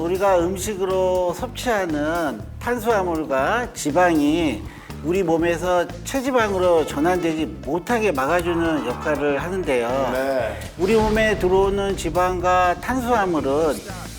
우리가 음식으로 섭취하는 탄수화물과 지방이 우리 몸에서 체지방으로 전환되지 못하게 막아주는 역할을 하는데요. 네. 우리 몸에 들어오는 지방과 탄수화물은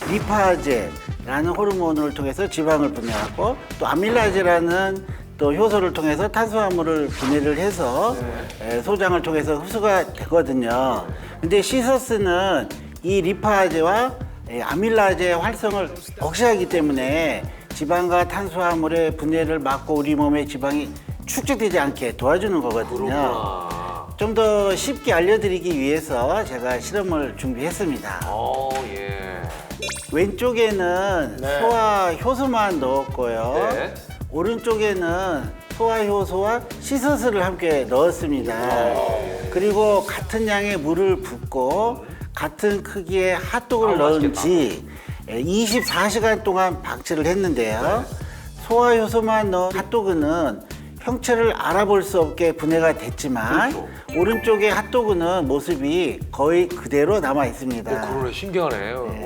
리파제라는 호르몬을 통해서 지방을 분해하고 또 아밀라제라는 또 효소를 통해서 탄수화물을 분해를 해서 에, 소장을 통해서 흡수가 되거든요. 근데 시서스는 이 리파제와 에, 아밀라제의 활성을 억제하기 때문에 지방과 탄수화물의 분해를 막고 우리 몸에 지방이 축적되지 않게 도와주는 거거든요. 아, 좀더 쉽게 알려드리기 위해서 제가 실험을 준비했습니다. 어, 예. 왼쪽에는 네. 소화 효소만 넣었고요. 네. 오른쪽에는 소화 효소와 시서스를 함께 넣었습니다. 그리고 같은 양의 물을 붓고 같은 크기의 핫도그를 아우, 넣은 맛있겠다. 지 24시간 동안 박치를 했는데요. 소화 효소만 넣은 핫도그는 형체를 알아볼 수 없게 분해가 됐지만 그렇죠. 오른쪽의 핫도그는 모습이 거의 그대로 남아 있습니다. 어, 그러네. 신기하네.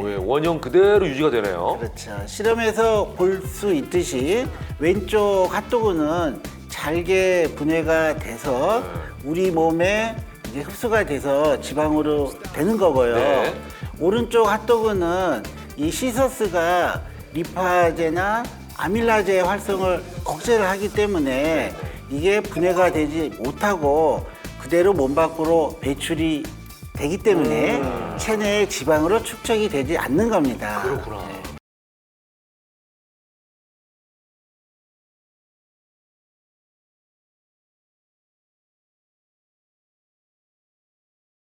예, 원형 그대로 유지가 되네요. 그렇죠. 실험에서 볼 수 있듯이 왼쪽 핫도그는 잘게 분해가 돼서 네. 우리 몸에 이제 흡수가 돼서 지방으로 되는 거고요. 네. 오른쪽 핫도그는 이 시서스가 리파제나 아밀라제의 활성을 억제를 하기 때문에 이게 분해가 되지 못하고 그대로 몸 밖으로 배출이 되기 때문에 체내의 지방으로 축적이 되지 않는 겁니다. 그렇구나. 네.